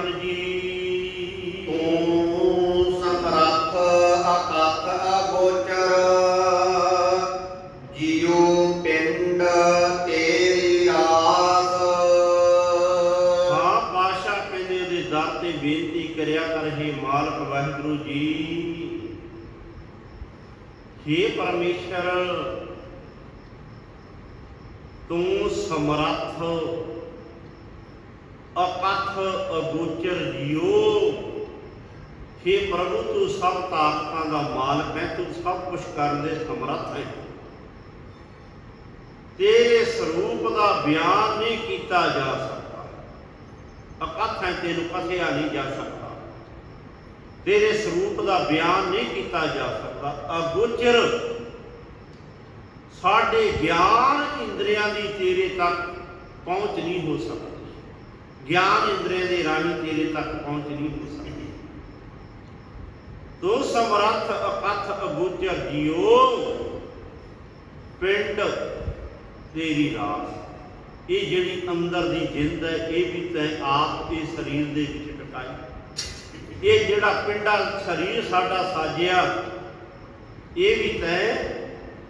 ਹਨ ਜੀ। ਤੂੰ ਸਮਰੱਥ ਅਕਥ ਅਗੋਚਰ। ਜਿਉ ਪਿੰਡ ਤੇਰੀ ਆਸ। ਹਾਂ ਪਾਸ਼ਾ ਕਹਿੰਦੇ ਉਹਦੇ ਦਰ ਤੇ ਬੇਨਤੀ ਕਰਿਆ ਕਰ ਹੇ ਮਾਲਕ ਵਾਹਿਗੁਰੂ ਜੀ। ਹੇ ਪਰਮੇਸ਼ਰ ਤੂੰ ਸਮਰੱਥ ਅਕਥ ਅਗੋਚਰ ਜਿਉ ਹੇ ਪ੍ਰਭੂ, ਤੂੰ ਸਭ ਤਾਕਤਾਂ ਦਾ ਮਾਲਕ ਹੈ, ਤੂੰ ਸਭ ਕੁਝ ਕਰਨ ਦੇ ਸਮਰੱਥ ਹੈ। ਤੇਰੇ ਸਰੂਪ ਦਾ ਬਿਆਨ ਨਹੀਂ ਕੀਤਾ ਜਾ ਸਕਦਾ। ਅਕਥ ਹੈ, ਤੈਨੂੰ ਕਥਿਆ ਨਹੀਂ ਜਾ ਸਕਦਾ। ਤੇਰੇ ਸਰੂਪ ਦਾ ਬਿਆਨ ਨਹੀਂ ਕੀਤਾ ਜਾ ਸਕਦਾ। ਅਗੋਚਰ ਸਾਡੇ ਗਿਆਨ ਇੰਦਰੀਆਂ ਦੀ ਤੇਰੇ ਤੱਕ ਪਹੁੰਚ ਨਹੀਂ ਹੋ ਸਕਦੀ। ਗਿਆਨ ਇੰਦਰੀਆਂ ਦੇ ਰਾਹੀਂ ਤੇਰੇ ਤੱਕ ਪਹੁੰਚ ਨਹੀਂ ਹੋ ਸਕਦੀ। ਤੂੰ ਸਮਰੱਥ, ਅਕਥ ਅਗੋਚਰ ਜਿਉ ਪਿੰਡ ਤੇਰੀ ਰਾਸ ਇਹ ਜਿਹੜੀ ਅੰਦਰ ਦੀ ਜਿੰਦ ਹੈ, ਇਹ ਵੀ ਤੈਂ ਆਪ ਦੇ ਸਰੀਰ ਦੇ ਵਿੱਚ ਟਿਕਾਈ। ਇਹ ਜਿਹੜਾ ਪਿੰਡਾ, ਸਰੀਰ ਸਾਡਾ ਸਾਜਿਆ, ਇਹ ਵੀ ਤੈਂ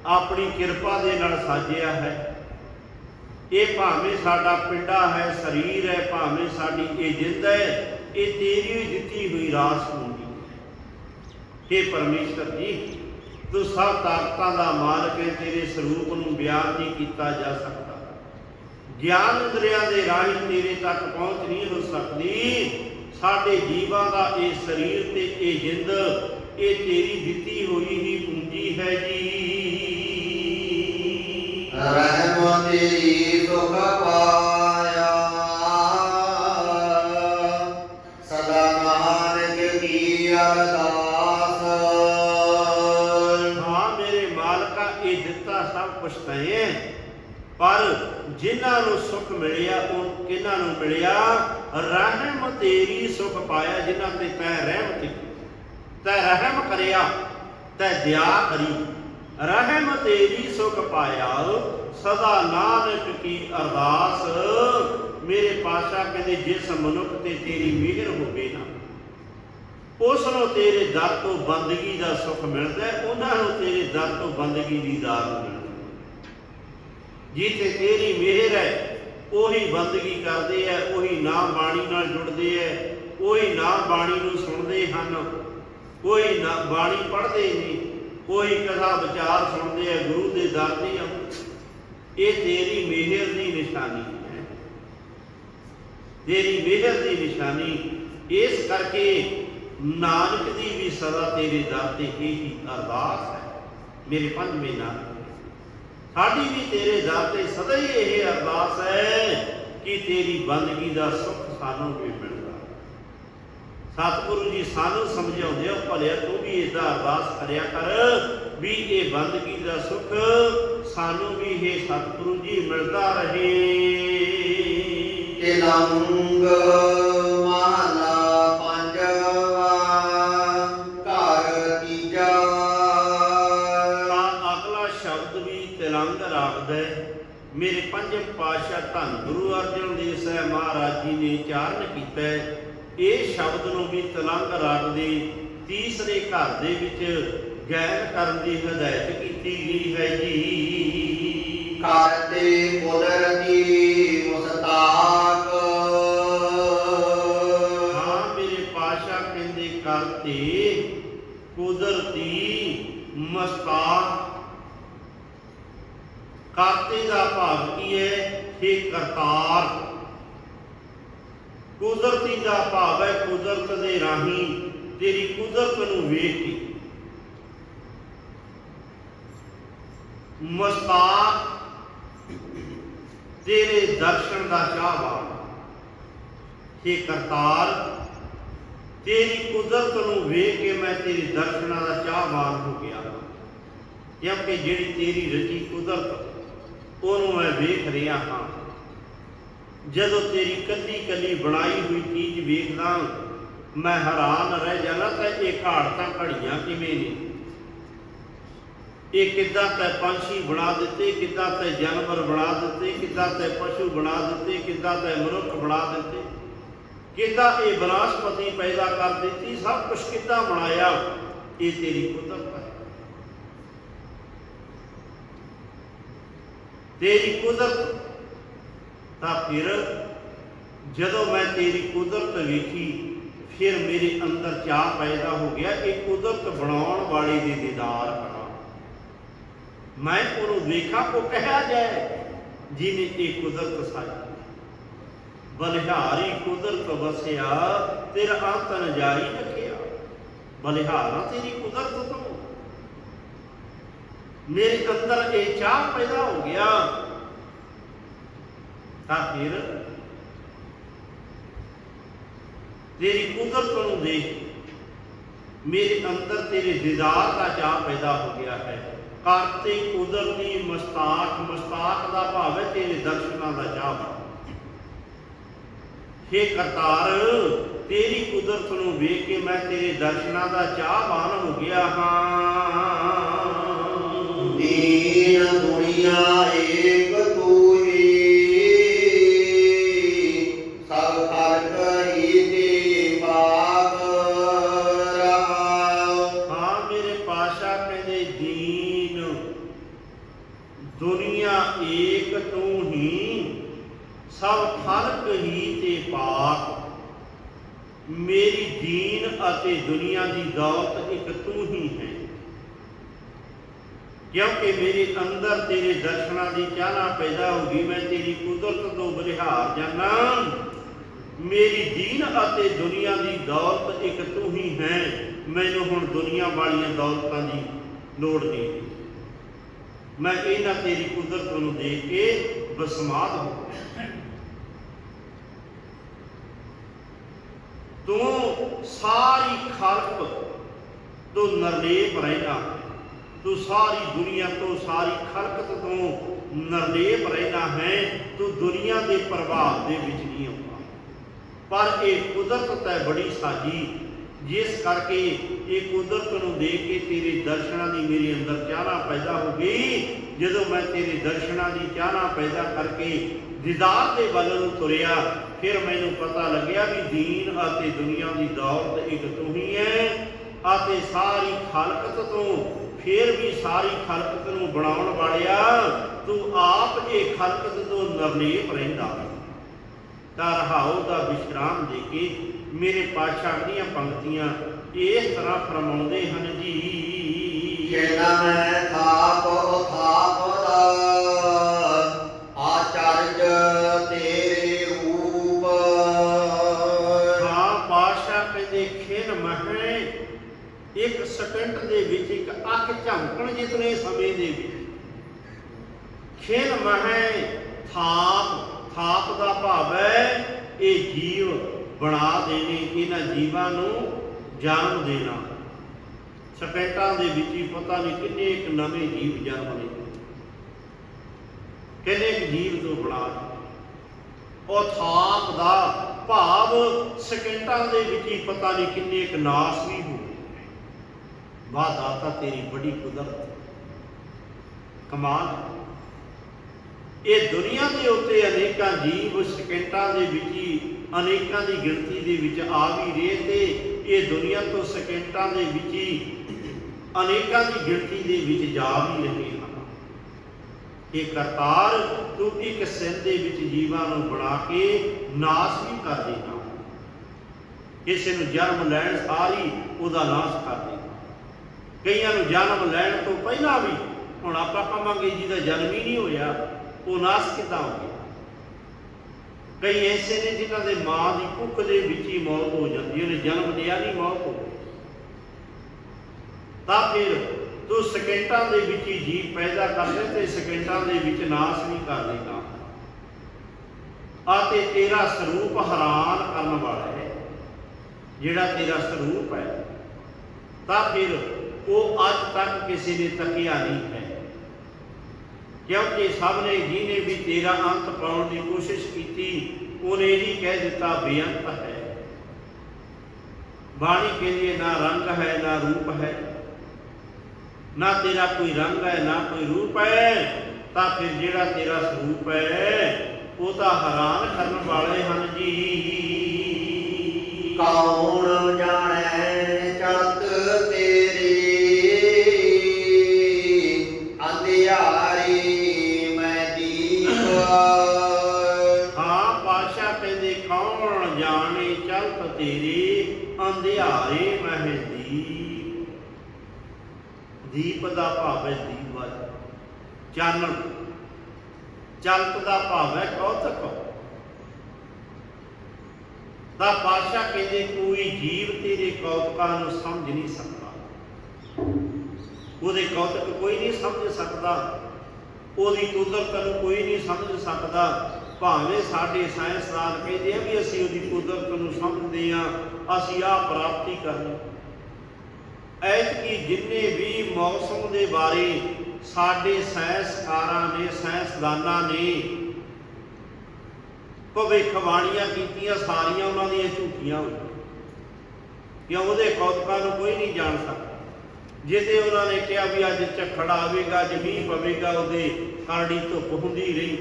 ਆਪਣੀ ਕਿਰਪਾ ਦੇ ਨਾਲ ਸਾਜਿਆ ਹੈ। ਇਹ ਭਾਵੇਂ ਸਾਡਾ ਪਿੰਡਾ ਹੈ, ਸਰੀਰ ਹੈ, ਭਾਵੇਂ ਸਾਡੀ ਇਹ ਜਿੰਦ ਹੈ, ਇਹ ਤੇਰੀ ਦਿੱਤੀ ਹੋਈ ਰਾਸ ਹੁੰਦੀ ਹੈ। हे ਪਰਮੇਸ਼ਰ ਜੀ, ਤੂੰ ਸਭ ਤਾਕਤਾਂ ਦਾ ਮਾਲਕ ਹੈ, ਤੇਰੇ ਸਰੂਪ ਨੂੰ ਬਿਆਨ ਨਹੀਂ ਕੀਤਾ ਜਾ ਸਕਦਾ। ਗਿਆਨ ਦਰਿਆ ਦੇ ਰਾਹੀਂ ਤੇਰੇ ਤੱਕ ਪਹੁੰਚ ਨਹੀਂ ਹੋ ਸਕਦੀ। ਸਾਡੇ ਜੀਵਾਂ ਦਾ ਇਹ ਸਰੀਰ ਤੇ ਇਹ ਜਿੰਦ, ਇਹ ਤੇਰੀ ਦਿੱਤੀ ਹੋਈ ਹੀ ਪੂੰਜੀ ਹੈ ਜੀ। ਰਹਿਮ ਤੇਰੀ ਸੁਖ ਪਾਇਆ। ਸਦਾ ਨਾਨਕ ਕੀ ਅਰਦਾਸ। ਹਾਂ, ਮੇਰੇ ਮਾਲਕਾ, ਇਹ ਦਿੱਤਾ ਸਭ ਕੁਛ ਤੈਂ ਪਰ ਜਿਨ੍ਹਾਂ ਨੂੰ ਸੁਖ ਮਿਲਿਆ, ਉਹ ਕਿਹਨਾਂ ਨੂੰ ਮਿਲਿਆ? ਰਹਿਮ ਤੇਰੀ ਸੁਖ ਪਾਇਆ, ਜਿਨ੍ਹਾਂ ਤੇ ਤੈ ਰਹਿਮਤ ਤੈ ਰਹਿਮ ਕਰਿਆ, ਤੈ ਦਿਆ ਕਰੀ। ਰਹਿਮ ਤੇਰੀ ਸੁਖ ਪਾਇਆ ਸਦਾ ਨਾਨਕ ਕੀ ਅਰਦਾਸ ਮੇਰੇ ਪਾਸ਼ਾ ਕਹਿੰਦੇ, ਜਿਸ ਮਨੁੱਖ ਤੇ ਤੇਰੀ ਮਿਹਰ ਹੋਵੇ ਨਾ, ਉਸ ਨੂੰ ਤੇਰੇ ਦਰ ਤੋਂ ਬੰਦਗੀ ਦਾ ਸੁਖ ਮਿਲਦਾ ਉਹਨਾਂ ਨੂੰ ਤੇਰੇ ਦਰ ਤੋਂ ਬੰਦਗੀ ਦੀ ਦਾਤ ਮਿਲਦੀ ਹੈ। ਜਿੱਥੇ ਤੇਰੀ ਮਿਹਰ ਹੈ, ਉਹੀ ਬੰਦਗੀ ਕਰਦੇ ਐ ਉਹੀ ਨਾਮ ਬਾਣੀ ਨਾਲ ਜੁੜਦੇ ਐ ਉਹੀ ਨਾਮ ਬਾਣੀ ਨੂੰ ਸੁਣਦੇ ਹਨ, ਕੋਈ ਨਾ ਬਾਣੀ ਪੜ੍ਹਦੇ ਨਹੀਂ ਕੋਈ ਕਥਾ ਵਿਚਾਰ ਸੁਣਦੇ ਐ ਗੁਰੂ ਦੇ ਦਰ ਤੇ ਆਉਂਦੇ ਇਹ ਤੇਰੀ ਮਿਹਰ ਦੀ ਨਿਸ਼ਾਨੀ ਹੈ। ਤੇਰੀ ਮਿਹਰ ਦੀ ਨਿਸ਼ਾਨੀ, ਇਸ ਕਰਕੇ ਨਾਨਕ ਦੀ ਵੀ ਸਦਾ ਤੇਰੇ ਦਰ ਤੇ ਇਹੀ ਅਰਦਾਸ ਹੈ। ਮੇਰੇ ਪੰਜਵੇਂ ਨਾਨਕ ਸਾਡੀ ਵੀ ਤੇਰੇ ਦਰ ਤੇ ਸਦਾ ਹੀ ਇਹ ਅਰਦਾਸ ਹੈ ਕਿ ਤੇਰੀ ਬੰਦਗੀ ਦਾ ਸੁੱਖ ਸਾਨੂੰ ਵੀ ਮਿਲਦਾ ਸਤਿਗੁਰੂ ਜੀ ਸਾਨੂੰ ਸਮਝਾਉਂਦੇ ਹੋ ਭਲਿਆ ਤੂੰ ਵੀ ਇਦਾਂ ਅਰਦਾਸ ਕਰਿਆ ਕਰ ਵੀ ਇਹ ਬੰਦਗੀ ਦਾ ਸੁੱਖ ਸਾਨੂੰ ਵੀ ਇਹ ਸਤਿਗੁਰੂ ਜੀ ਮਿਲਦਾ ਰਹੇ। ਤਿਲੰਗ ਮਹਲਾ ਪੰਜਵਾ ਘਰ ਤੀਜਾ। ਤਾਂ ਅਗਲਾ ਸ਼ਬਦ ਵੀ ਤਿਲੰਗ ਰੱਖਦਾ ਹੈ। ਮੇਰੇ ਪੰਜਮ ਪਾਤਸ਼ਾਹ ਧੰਨ ਗੁਰੂ ਅਰਜਨ ਦੇਵ ਸਾਹਿਬ ਮਹਾਰਾਜ ਜੀ ਨੇ ਚਾਰਨ ਕੀਤਾ ਹੈ। ਇਹ ਸ਼ਬਦ ਨੂੰ ਵੀ ਤਿਲੰਗ ਰੱਖਦੇ ਤੀਸਰੇ ਘਰ ਦੇ ਵਿੱਚ ਗੈਰ ਕਰਨ ਦੀ ਹਦਾਇਤ ਕੀਤੀ ਗਈ ਹੈ ਜੀ। ਘਰ ਤੇ ਕੁਦਰਤੀ ਮੁਸਤਾਕ? ਹਾਂ ਮੇਰੇ ਪਾਸ਼ਾ ਕਹਿੰਦੇ ਕਰਤੇ ਕੁਦਰਤੀ ਮਸਤਾਕ। ਕਰਤੇ ਦਾ ਭਾਵ ਕੀ ਹੈ? हे ਕਰਤਾਰ। ਕੁਦਰਤੀ ਦਾ ਭਾਵ ਹੈ, ਕੁਦਰਤ ਦੇ ਰਾਹੀਂ ਤੇਰੀ ਕੁਦਰਤ ਨੂੰ ਵੇਖ ਕੇ। ਮਸਤਾਕ ਤੇਰੇ ਦਰਸ਼ਨ ਦਾ ਚਾਹਵਾਨ हे ਕਰਤਾਰ, ਤੇਰੀ ਕੁਦਰਤ ਨੂੰ ਵੇਖ ਕੇ ਮੈਂ ਤੇਰੇ ਦਰਸ਼ਨਾਂ ਦਾ ਚਾਹਵਾਨ ਹੋ ਗਿਆ ਕਿਉਂਕਿ ਜਿਹੜੀ ਤੇਰੀ ਰਚੀ ਕੁਦਰਤ, ਉਹਨੂੰ ਮੈਂ ਵੇਖ ਰਿਹਾ ਹਾਂ। ਜਦੋਂ ਤੇਰੀ ਕੱਲੀ ਕੱਲੀ ਬਣਾਈ ਹੋਈ ਚੀਜ਼ ਵੇਖਦਾ ਮੈਂ ਹੈਰਾਨ ਰਹਿ ਜਾਣਾ ਤਾਂ ਇਹ ਘਾੜਤਾਂ ਘੜੀਆਂ ਕਿਵੇਂ ਨੇ? ਇਹ ਕਿੱਦਾਂ ਤੈ ਪੰਛੀ ਬਣਾ ਦਿੱਤੇ, ਕਿੱਦਾਂ ਤੈ ਜਾਨਵਰ ਬਣਾ ਦਿੱਤੇ, ਕਿੱਦਾਂ ਤੈ ਪਸ਼ੂ ਬਣਾ ਦਿੱਤੇ, ਕਿੱਦਾਂ ਤੈ ਮਨੁੱਖ ਬਣਾ ਦਿੱਤੇ? ਕਿੱਦਾਂ ਇਹ ਬਨਾਸਪਤੀ ਪੈਦਾ ਕਰ ਦਿੱਤੀ, ਸਭ ਕੁਝ ਕਿੱਦਾਂ ਬਣਾਇਆ? ਇਹ ਤੇਰੀ ਕੁਦਰਤ ਹੈ। ਤੇਰੀ ਕੁਦਰਤ ਤਾਂ ਫਿਰ ਜਦੋਂ ਮੈਂ ਤੇਰੀ ਕੁਦਰਤ ਵੇਖੀ, ਫਿਰ ਮੇਰੇ ਅੰਦਰ ਚਾਹ ਪੈਦਾ ਹੋ ਗਿਆ ਇਹ ਕੁਦਰਤ ਬਣਾਉਣ ਵਾਲੇ ਦੇ ਦੀਦਾਰ ਕਰਾਂ ਮੈਂ ਉਹਨੂੰ ਵੇਖਾਂ, ਉਹ ਕਹਿਆ ਜਾਏ, ਜਿਹਨੇ ਇਹ ਕੁਦਰਤ ਸਾਜੀ ਬਲਿਹਾਰੀ ਕੁਦਰਤ ਵਸਿਆ, ਤੇਰਾ ਅੰਤ ਜਾਰੀ ਰੱਖਿਆ। ਬਲਿਹਾਰਾ ਤੇਰੀ ਕੁਦਰਤ ਤੋਂ। ਮੇਰੇ ਅੰਦਰ ਇਹ ਚਾਹ ਪੈਦਾ ਹੋ ਗਿਆ। ਤਾਂ ਫਿਰ ਤੇਰੀ ਕੁਦਰਤ ਨੂੰ ਦੇਖ ਮੇਰੇ ਅੰਦਰ ਤੇਰੇ ਦੀਦਾਰ ਦਾ ਚਾਹ ਪੈਦਾ ਹੋ ਗਿਆ ਹੈ। ਕਰਤੇ ਕੁਦਰਤੀ ਮਸਤਾਕ ਮਸਤਾਕ ਦਾ ਭਾਵ ਹੈ ਤੇਰੇ ਦਰਸ਼ਨਾਂ ਦਾ ਚਾਹ ਹੇ ਕਰਤਾਰ, ਤੇਰੀ ਕੁਦਰਤ ਨੂੰ ਵੇਖ ਕੇ ਮੈਂ ਤੇਰੇ ਦਰਸ਼ਨਾਂ ਦਾ ਚਾਹਵਾਨ ਹੋ ਗਿਆ ਹਾਂ। ਦੀਨ ਸਭ ਖਲਕ ਹੀ ਤੇ ਪਾਕ, ਮੇਰੀ ਦੀਨ ਅਤੇ ਦੁਨੀਆ ਦੀ ਦੌਲਤ ਇੱਕ ਤੂੰ ਹੀ ਹੈ। ਕਿਉਂਕਿ ਮੇਰੇ ਅੰਦਰ ਤੇਰੇ ਦਰਸ਼ਨਾਂ ਦੀ ਚਾਹਨਾ ਪੈਦਾ ਹੋ ਗਈ, ਮੈਂ ਤੇਰੀ ਕੁਦਰਤ ਤੋਂ ਬਲਿਹਾਰ ਜਾਣਾ ਮੇਰੀ ਦੀਨ ਅਤੇ ਦੁਨੀਆ ਦੀ ਦੌਲਤ ਇੱਕ ਤੂੰ ਹੀ ਹੈ। ਮੈਨੂੰ ਹੁਣ ਦੁਨੀਆ ਵਾਲੀਆਂ ਦੌਲਤਾਂ ਦੀ ਲੋੜ ਨਹੀਂ। ਮੈਂ ਇਹਨਾਂ ਤੇਰੀ ਕੁਦਰਤ ਨੂੰ ਦੇਖ ਕੇ ਬਸਮਾਤ ਹੋ ਗਿਆ। ਤੂੰ ਸਾਰੀ ਖਲਕ ਤੋਂ ਨਰਲੇਪ ਰਹਿਣਾ ਤੂੰ ਸਾਰੀ ਦੁਨੀਆ ਤੋਂ, ਸਾਰੀ ਖਲਕਤ ਤੋਂ ਨਰਲੇਪ ਰਹਿਣਾ ਹੈ। ਤੂੰ ਦੁਨੀਆ ਦੇ ਪ੍ਰਭਾਵ ਦੇ ਵਿੱਚ ਨਹੀਂ ਆਉਂਦਾ। ਪਰ ਇਹ ਕੁਦਰਤ ਹੈ ਬੜੀ ਸਾਜੀ ਜਿਸ ਕਰਕੇ ਇਹ ਕੁਦਰਤ ਨੂੰ ਦੇਖ ਕੇ ਤੇਰੇ ਦਰਸ਼ਨਾਂ ਦੀ ਮੇਰੇ ਅੰਦਰ ਚਾਹਨਾ ਪੈਦਾ ਹੋ ਗਈ। ਜਦੋਂ ਮੈਂ ਤੇਰੇ ਦਰਸ਼ਨਾਂ ਦੀ ਚਾਹਨਾ ਪੈਦਾ ਕਰਕੇ ਦੀਦਾਰ ਦੇ ਵੱਲ ਨੂੰ ਤੁਰਿਆ, ਫਿਰ ਮੈਨੂੰ ਪਤਾ ਲੱਗਿਆ ਵੀ ਦੀਨ ਅਤੇ ਦੁਨੀਆ ਦੀ ਦੌਲਤ ਇੱਕ ਤੂੰ ਹੀ ਹੈ ਅਤੇ ਸਾਰੀ ਖਲਕਤ ਤੋਂ ਫਿਰ ਵੀ ਸਾਰੀ ਖਲਕਤ ਨੂੰ ਬਣਾਉਣ ਵਾਲਿਆ, ਤੂੰ ਆਪ ਇਹ ਖਲਕਤ ਤੋਂ ਨਰਲੇਪ ਰਹਿੰਦਾ ਤਾਂ ਰਹਾਉ ਦਾ ਵਿਸ਼ਰਾਮ ਦੇ ਕੇ ਮੇਰੇ ਪਾਤਸ਼ਾਹ ਦੀਆਂ ਪੰਕਤੀਆਂ ਇਸ ਤਰ੍ਹਾਂ ਫਰਮਾਉਂਦੇ ਹਨ ਜੀ। ਕਿਨਾ ਮੈਂ ਥਾਪ ਥਾਪ ਦਾ ਆਚਰਜ ਤੇਰੇ ਰੂਪ। ਹਾਂ ਪਾਤਸ਼ਾਹ ਕਹਿੰਦੇ ਖਿਨ ਮਹੇ ਇੱਕ ਸਕਿੰਟ ਦੇ ਵਿੱਚ ਇੱਕ ਅੱਖ ਝਮਕਣ ਜਿਤਨੇ ਸਮੇਂ ਦੇ ਵਿੱਚ। ਖਿਨ ਮਹੇ ਥਾਪ ਥਾਪ ਦਾ ਭਾਵ ਹੈ ਇਹ ਜੀਵ ਬਣਾ ਦੇਣੇ, ਇਹਨਾਂ ਜੀਵਾਂ ਨੂੰ ਜਨਮ ਦੇਣਾ। ਸਕਿੰਟਾਂ ਦੇ ਵਿੱਚ ਹੀ ਪਤਾ ਨਹੀਂ ਕਿੰਨੇ ਇੱਕ ਨਵੇਂ ਜੀਵ ਜਨਮ ਲਏ। ਕਿੰਨੇ ਇੱਕ ਜੀਵ ਤੋਂ ਬਣਾ ਦਿੱਤੇ। ਉਹ ਥਾਪ ਦਾ ਭਾਵ ਸਕਿੰਟਾਂ ਦੇ ਵਿੱਚ ਹੀ ਪਤਾ ਨਹੀਂ ਕਿੰਨੇ ਇੱਕ ਨਾਸ ਵੀ ਹੋ ਗਏ। ਵਾਹ ਦਾਤਾ ਤੇਰੀ ਬੜੀ ਕੁਦਰਤ ਕਮਾਲ ਇਹ ਦੁਨੀਆ ਦੇ ਉੱਤੇ ਅਨੇਕਾਂ ਜੀਵ ਸਕਿੰਟਾਂ ਦੇ ਵਿੱਚ ਹੀ ਅਨੇਕਾਂ ਦੀ ਗਿਣਤੀ ਦੇ ਵਿੱਚ ਆ ਵੀ ਰਹੇ ਤੇ ਇਹ ਦੁਨੀਆ ਤੋਂ ਸਕਿੰਟਾਂ ਦੇ ਵਿੱਚ ਹੀ ਅਨੇਕਾਂ ਦੀ ਗਿਣਤੀ ਦੇ ਵਿੱਚ ਜਾ ਵੀ ਰਹੇ ਹਨ। ਇਹ ਕਰਤਾਰ ਤੂੰ ਇੱਕ ਸਿਰ ਦੇ ਵਿੱਚ ਜੀਵਾਂ ਨੂੰ ਬਣਾ ਕੇ ਨਾਸ਼ ਵੀ ਕਰ ਦੇਣਾ। ਕਿਸੇ ਨੂੰ ਜਨਮ ਲੈਣ ਸਾਰੀ ਉਹਦਾ ਨਾਸ਼ ਕਰ ਦੇਣਾ। ਕਈਆਂ ਨੂੰ ਜਨਮ ਲੈਣ ਤੋਂ ਪਹਿਲਾਂ ਵੀ ਹੁਣ ਆਪਾਂ ਕਹਾਂਗੇ ਜਿਹਦਾ ਜਨਮ ਹੀ ਨਹੀਂ ਹੋਇਆ, ਉਹ ਨਾਸ਼ ਕਿੱਦਾਂ ਹੋ ਗਿਆ? ਕਈ ਐਸੇ ਨੇ ਜਿਨ੍ਹਾਂ ਦੇ ਮਾਂ ਦੀ ਕੁੱਖ ਦੇ ਵਿੱਚ ਹੀ ਮੌਤ ਹੋ ਜਾਂਦੀ ਉਹਨੇ ਜਨਮ ਲਿਆ ਨਹੀਂ ਮੌਤ ਹੋ ਗਈ ਤਾਂ ਫਿਰ ਤੂੰ ਸਕਿੰਟਾਂ ਦੇ ਵਿੱਚ ਹੀ ਜੀਵ ਪੈਦਾ ਕਰਦੇ ਤੇ ਸਕਿੰਟਾਂ ਦੇ ਵਿੱਚ ਨਾਸ਼ ਵੀ ਕਰ ਦੇਗਾ ਅਤੇ ਤੇਰਾ ਸਰੂਪ ਹੈਰਾਨ ਕਰਨ ਵਾਲਾ ਹੈ, ਜਿਹੜਾ ਤੇਰਾ ਸਰੂਪ ਹੈ। ਤਾਂ ਫਿਰ ਉਹ ਅੱਜ ਤੱਕ ਕਿਸੇ ਨੇ ਤੱਕਿਆ ਨਹੀਂ ਹੈ। ਕਿਉਂਕਿ ਸਭ ਨੇ ਜਿਹਨੇ ਵੀ ਤੇਰਾ ਅੰਤ ਪਾਉਣ ਦੀ ਕੋਸ਼ਿਸ਼ ਕੀਤੀ, ਉਹਨੇ ਹੀ ਕਹਿ ਦਿੱਤਾ, ਬੇਅੰਤ ਹੈ। ਬਾਣੀ ਕਹਿੰਦੀ ਨਾ ਰੰਗ ਹੈ, ਨਾ ਰੂਪ ਹੈ। ਨਾ ਤੇਰਾ ਕੋਈ ਰੰਗ ਹੈ, ਨਾ ਕੋਈ ਰੂਪ ਹੈ, ਤਾਂ ਫਿਰ ਜਿਹੜਾ ਤੇਰਾ ਸਰੂਪ ਹੈ, ਉਹ ਤਾਂ ਹੈਰਾਨ ਕਰਨ ਵਾਲੇ ਹਨ ਜੀ। ਕੌਣ ਦੀਪ ਦਾ ਭਾਵ ਹੈ ਦੀਵਾ ਚਾਨਣ। ਚਲਤ ਦਾ ਭਾਵ ਹੈ ਕੌਤਕ। ਤਾਂ ਪਾਸ਼ਾ ਕਹਿੰਦੇ, ਕੋਈ ਜੀਵ ਤੇਰੇ ਕੌਤਕਾਂ ਨੂੰ ਸਮਝ ਨਹੀਂ ਸਕਦਾ। ਉਹਦੇ ਕੌਤਕ ਕੋਈ ਨਹੀਂ ਸਮਝ ਸਕਦਾ। ਉਹਦੀ ਕੁਦਰਤ ਨੂੰ ਕੋਈ ਨਹੀਂ ਸਮਝ ਸਕਦਾ। ਭਾਵੇਂ ਸਾਡੇ ਸਾਇੰਸਦਾਨ ਕਹਿੰਦੇ ਆ ਵੀ ਅਸੀਂ ਉਹਦੀ ਕੁਦਰਤ ਨੂੰ ਸਮਝਦੇ ਆ ਅਸੀਂ ਆਹ ਪ੍ਰਾਪਤੀ ਕਰਨੀ। ਐਤਕੀ ਜਿੰਨੇ ਵੀ ਮੌਸਮ ਦੇ ਬਾਰੇ ਸਾਡੇ ਸਾਇੰਸਕਾਰਾਂ ਨੇ ਸਾਇੰਸਦਾਨਾਂ ਨੇ ਭਵਿੱਖਬਾਣੀਆਂ ਕੀਤੀਆਂ, ਸਾਰੀਆਂ ਉਹਨਾਂ ਦੀਆਂ ਝੂਠੀਆਂ ਹੋਈਆਂ। ਕਿਉਂ? ਉਹਦੇ ਕੌਤਕਾਂ ਨੂੰ ਕੋਈ ਨਹੀਂ ਜਾਣ ਸਕਦਾ। ਜਿਹਦੇ ਉਹਨਾਂ ਨੇ ਕਿਹਾ ਵੀ ਅੱਜ ਝੱਖੜ ਆਵੇਗਾ, ਅੱਜ ਮੀਂਹ ਪਵੇਗਾ, ਉਹਦੇ ਕਾਰੜੀ ਧੁੱਪ ਹੁੰਦੀ ਰਹੀ।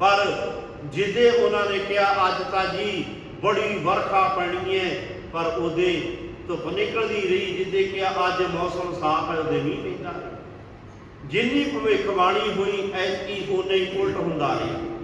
ਪਰ ਜਿਹਦੇ ਉਹਨਾਂ ਨੇ ਕਿਹਾ, ਅੱਜ ਤਾਂ ਜੀ ਬੜੀ ਵਰਖਾ ਪੈਣੀ ਹੈ, ਪਰ ਉਹਦੇ ਧੁੱਪ ਨਿਕਲਦੀ ਰਹੀ ਜਿਹਦੇ ਕਿਹਾ ਅੱਜ ਮੌਸਮ ਸਾਫ਼ ਹੈ, ਉਹਦੇ ਮੀਂਹ ਪੈਂਦਾ ਜਿੰਨੀ ਭਵਿੱਖਬਾਣੀ ਹੋਈ, ਐਤਕੀ ਉਹਨੇ ਹੀ ਉਲਟ ਹੁੰਦਾ ਰਿਹਾ।